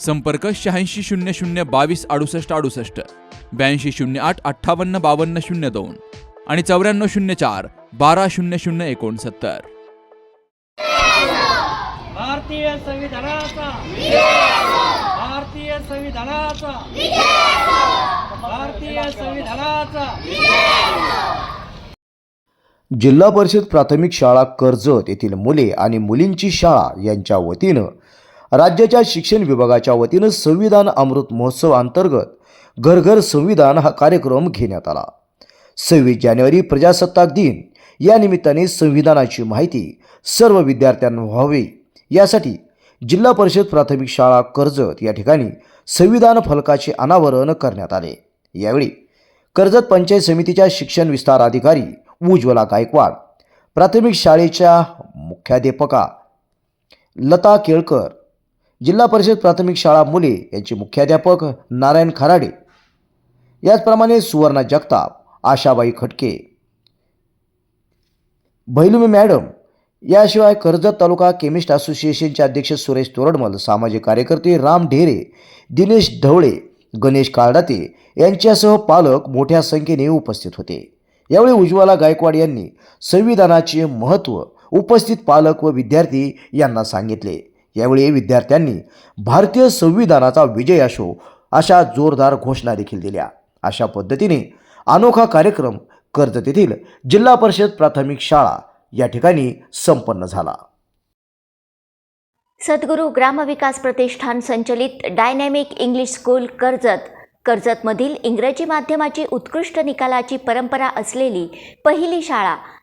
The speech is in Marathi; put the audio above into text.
संपर्क शहाऐंशी शून्य शून्य बावीस अडुसष्ट अडुसष्ट ब्याऐंशी शून्य आठ अठ्ठावन्न बावन्न शून्य दोन आणि चौऱ्याण्णव शून्य चार बारा शून्य शून्य एकोणसत्तर. भारतीय संविधानाचा. भारतीय संविधानाचा. भारतीय संविधानाचा. जिल्हा परिषद प्राथमिक शाळा कर्जत येथील मुले आणि मुलींची शाळा यांच्या वतीनं राज्याच्या शिक्षण विभागाच्या वतीनं संविधान अमृत महोत्सव अंतर्गत घरघर संविधान हा कार्यक्रम घेण्यात आला. सव्वीस जानेवारी प्रजासत्ताक दिन. या निमित्ताने संविधानाची माहिती सर्व विद्यार्थ्यांना व्हावी. यासाठी जिल्हा परिषद प्राथमिक शाळा कर्जत या ठिकाणी संविधान फलकाचे अनावरण करण्यात आले. यावेळी कर्जत पंचायत समितीच्या शिक्षण विस्तार अधिकारी उज्ज्वला गायकवाड प्राथमिक शाळेच्या मुख्याध्यापका लता केळकर जिल्हा परिषद प्राथमिक शाळा मुले यांचे मुख्याध्यापक नारायण खराडे. याचप्रमाणे सुवर्णा जगताप आशाबाई खटके. भैलुमी मॅडम याशिवाय कर्जत तालुका केमिस्ट असोसिएशनचे अध्यक्ष सुरेश तोरडमल सामाजिक कार्यकर्ते राम ढेरे दिनेश ढवळे गणेश काळडाते यांच्यासह पालक मोठ्या संख्येने उपस्थित होते. यावेळी उज्ज्वला गायकवाड यांनी संविधानाचे महत्त्व उपस्थित पालक व विद्यार्थी यांना सांगितले. यावेळी विद्यार्थ्यांनी भारतीय संविधानाचा विजय असो अशा जोरदार घोषणा देखील दिल्या. अशा पद्धतीने अनोखा कार्यक्रम कर्जत येथील जिल्हा परिषद प्राथमिक शाळा या ठिकाणी संपन्न झाला. सद्गुरू ग्रामविकास प्रतिष्ठान संचलित डायनॅमिक इंग्लिश स्कूल कर्जत कर्जतमधील इंग्रजी माध्यमाची उत्कृष्ट निकालाची परंपरा असलेली पहिली शाळा